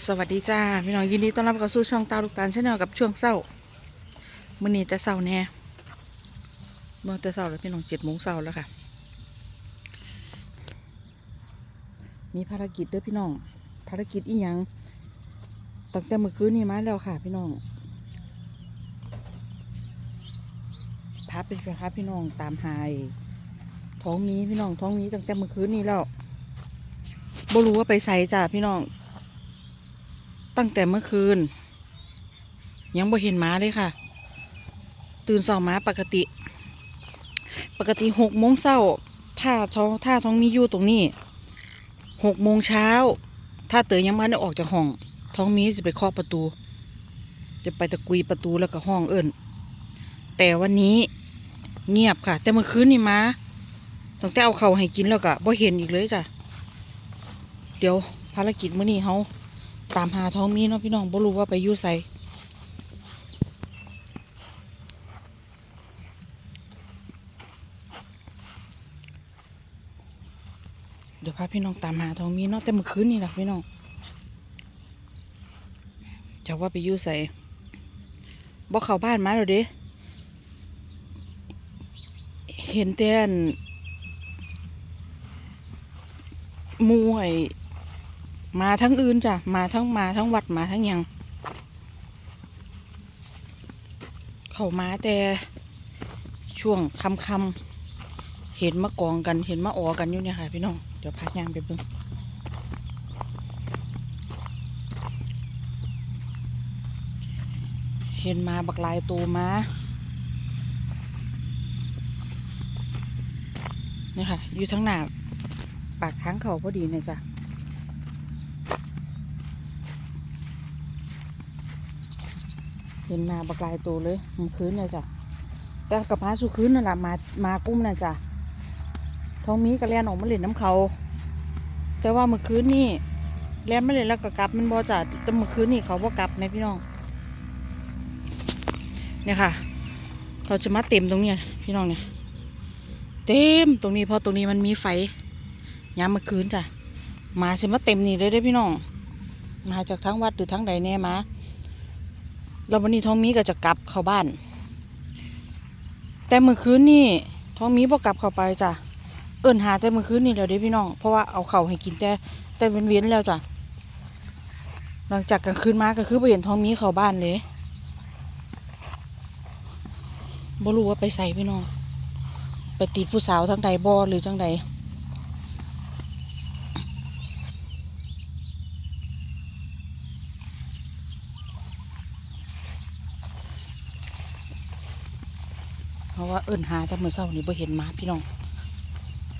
สวัสดีจ้าพี่น้องยินดีต้อนรับเข้าสู่ช่องตาลูกตาลชาแนลกับช่วงเศร้ามื้อนี้แต่เศร้าแน่เมื่อแต่เศร้าแล้วพี่น้องเจ็ดโมงเศร้าแล้วค่ะ มีภารกิจเด้อพี่น้อง ภารกิจอีหยังตั้งแต่เมื่อคืนนี้มาแล้วค่ะ พี่น้องพาไปพาพี่น้องตามหายท้องนี้พี่น้องท้องนี้ตั้งแต่เมื่อคืนนี้แล้วบ่รู้ว่าไปใส่จ้าพี่น้อง ตั้งแต่เมื่อคืน ยังบ่เห็นหมาเลยค่ะ ตื่นสองมาปกติ ปกติหกโมงเช้าถ้าท้องถ้าท้องมีอยู่ตรงนี้หกโมงเช้า ถ้าเตยยังมาได้ออกจากห้อง ท้องมีจะไปเคาะประตู จะไปตะกุยประตูแล้วก็ห้องเอิ้นแต่วันนี้เงียบค่ะ แต่เมื่อคืนนี่มาตั้งแต่เอาเขาให้กินแล้วก็บ่เห็นอีกเลยจ้ะ เดี๋ยวภารกิจมื้อนี้เฮา ตามหาท้องมีเนาะพี่น้องบ่รู้ว่าไปอยู่ไสเดี๋ยวพาพี่น้องตามหาท้องมีเนาะแต่เมื่อคืนนี่แหละพี่น้องจะว่าไปอยู่ไสบ่เข้าบ้านมาแล้วเด้เห็นแต่อันมูไอ มาทั้งอื่นจ้ะ มาทั้งมาทั้งวัดมาทั้งยัง เขามาแต่ช่วงคำคำเห็นมากองกันเห็นมาออกันอยู่เนี่ยค่ะ พี่น้อง เดี๋ยวพักยางไปเบิ่งเห็นมาบักลายตัวมาเนี่ยค่ะ อยู่ทั้งหน้า ปากทางเขาพอดีเนี่ยจ้ะ เห็นมาบักลายตัวเลยมันคืนเลยจ้ะแต่กับมาสุคืนนั่นแหละมามากุ้มนะจ้ะท้องมีก็แล่นออกมาเล่นน้ำเขาแต่ว่าเมื่อคืนนี่แล่นไม่เล่นแล้วก็กลับ มันบ่จ้ะแต่เมื่อคืนนี่เขาบ่กลับนะพี่น้องเนี่ยค่ะ เขาจะมาเต็มตรงเนี้ยพี่น้องเนี่ย เต็มตรงนี้เพราะตรงนี้มันมีไฟยามเมื่อคืนจ้ะมาสิมาเต็มนี่เลยเด้พี่น้อง มาจากทั้งวัดหรือทั้งใดแน่มา แล้ววันนี้ท้องมีก็จะกลับเข้าบ้าน แต่เมื่อคืนนี่ท้องมีบ่กลับเข้าไปจ้ะเอิ่นหาแต่เมื่อคืนนี่แล้วเด้พี่น้องเพราะว่าเอาเข่าให้กินแต่แต่เว้นๆแล้วจ้ะหลังจากกลางคืนมาก็คือไปเห็นท้องมีเข้าบ้านเลยบ่รู้ว่าไปใส่พี่น้องไปติดผู้สาวทั้งใดบ่หรือจังใด ราะว่าเอิ้นหาแต่เมื่อเช้านี่บ่เห็นมาพี่น้อง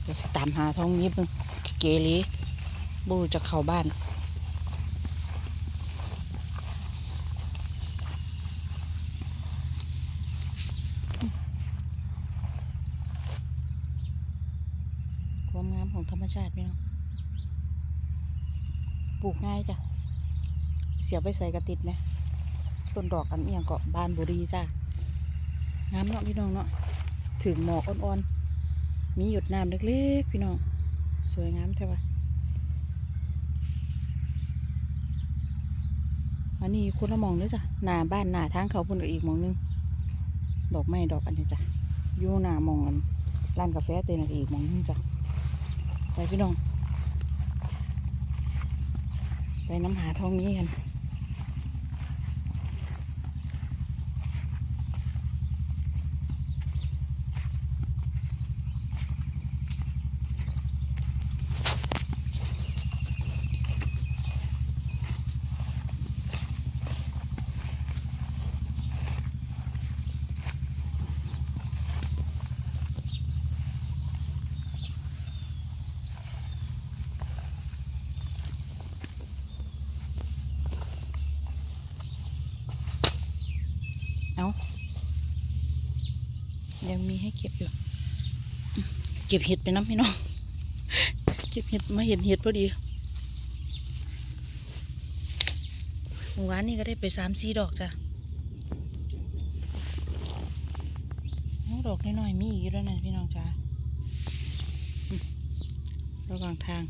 เดี๋ยวสิตามหาท้องนี้เบิ่งเกเรบ่รู้จะเข้าบ้านความงามของธรรมชาติพี่น้องปลูกง่ายจ้ะ เสียบไปใส่กระติดไหมต้นดอกกันเอียงเกาะบานบุรีจ้ะ งามเนาะพี่น้องเนาะถึงหมอกอ่อนๆ มีหยดน้ำเล็กๆ พี่น้อง สวยงามแท้วะอันนี้คนละมองเลยจ้ะหน้าบ้านหน้าทางเขาพุ่นกับอีกมองหนึง ดอกไม้ดอกอันนี้จ้ะอยู่หน้ามองอันร้านกาแฟเต็นอีกมองหนึงจ้ะไปพี่น้อง ไปน้ำหาทองนี้กัน ยังมีให้เก็บอยู่ เก็บเห็ดไปน้ำพี่น้อง เก็บเห็ดมาเห็นเห็ดพอดีเมื่อวานนี่ก็ได้ไปสามสี่ดอกจ้ะดอกน้อยๆมีอีกอยู่ด้วยนะพี่น้องจ้าระหว่างทาง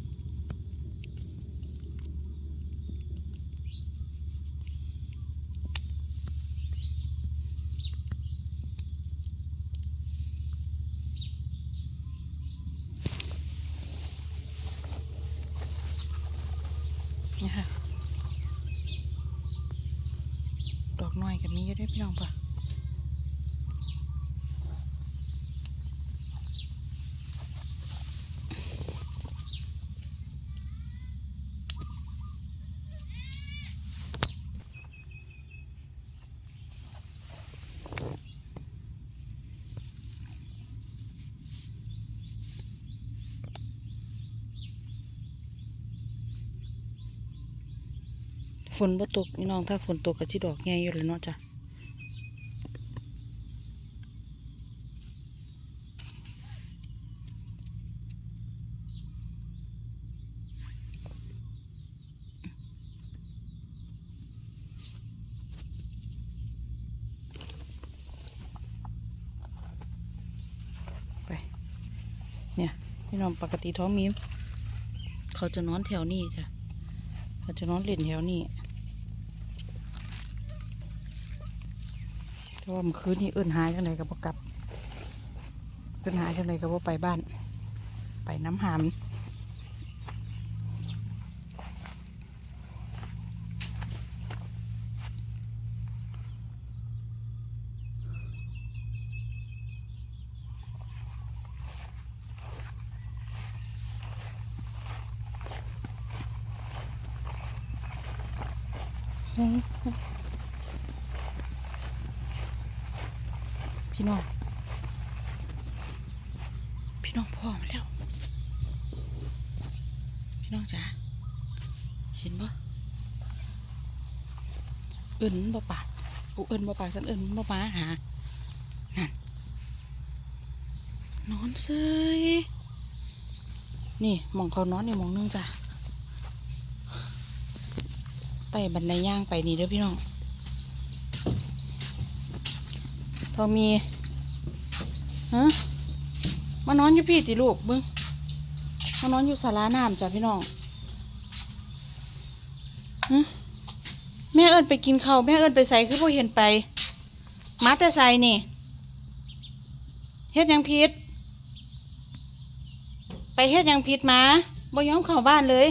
น้อยกับมีอยู่ด้พี่น้องปะ ฝนบ่ตกพี่น้องถ้าฝนตกก็สิดอกใหญ่อยู่เลยเนาะจ้ะไปเนี่ยพี่น้องปกติท้องมีมเขาจะนอนแถวนี้จ้ะเขาจะนอนเล่นแถวนี้ แต่ว่าเมื่อคืนนี้เอิ้นหายจังไดก็บ่กลับเอิ้นหายจังไดก็บ่ไปบ้าน ไปน้ำหาม พี่น้อง พี่น้องพ่อมาแล้ว พี่น้องจ๋า เห็นปะเอิญบ่ปากกูเอิญบ่ปากฉันเอิญบ่มาหา นั่น นอนเซยนี่มองเขานอนอยู่มองนึงจ้ะไต่บันไดย่างไปนี่เด้อพี่น้อง ทอมีฮะมานอนอยู่พี่ติลูกมึงมานอนอยู่ศาลาน้ำจ้ะพี่น้องฮะแม่เอิญไปกินข้าวแม่เอิญไปใส่คือพ่เห็นไปมาแต่ใส่นี่เฮ็ดยังพิษไปเฮ็ดยังพิษมาบ่ยอมเข้าบ้านเลย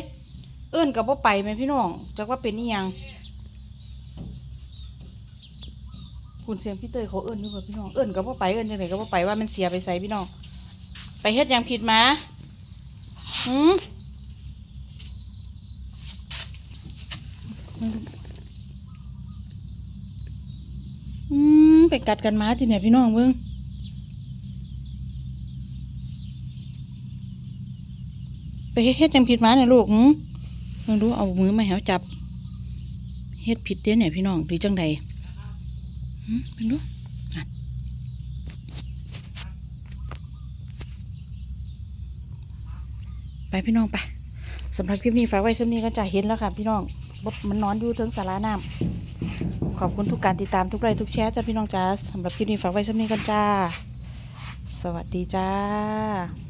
เอิญกับบ่ไปแม่พี่น้องจักว่าเป็นอีหยัง คุณเสียงพี่เตยเขาเอิ้นอยู่กับพี่น้อง เอิ้นก็บ่ไปเอิ้นจังไดก็บ่ไปว่ามันเสียไปใส่พี่น้อง ไปเฮ็ดหยังผิดมาหืมอืมไปกัดกันมาทีเนี่ยพี่น้องเบิ่งไปเฮ็ดหยังผิดมาเนี่ยลูกหืมลองดูเอามือมาแหวจับ เฮ็ดผิดเด้เนี่ยพี่น้องหรือจังใด เป็นดูไปพี่น้องไปสำหรับคลิปนี้ฝากไว้สำนี้ก็จะเห็นแล้วค่ะพี่น้องบ่มันนอนอยู่ถึงสาราน้ำขอบคุณทุกการติดตามทุกไลค์ทุกแชร์จ้าพี่น้องจ้าสำหรับคลิปนี้ฝากไว้สำนี้กันจ้า สวัสดีจ้า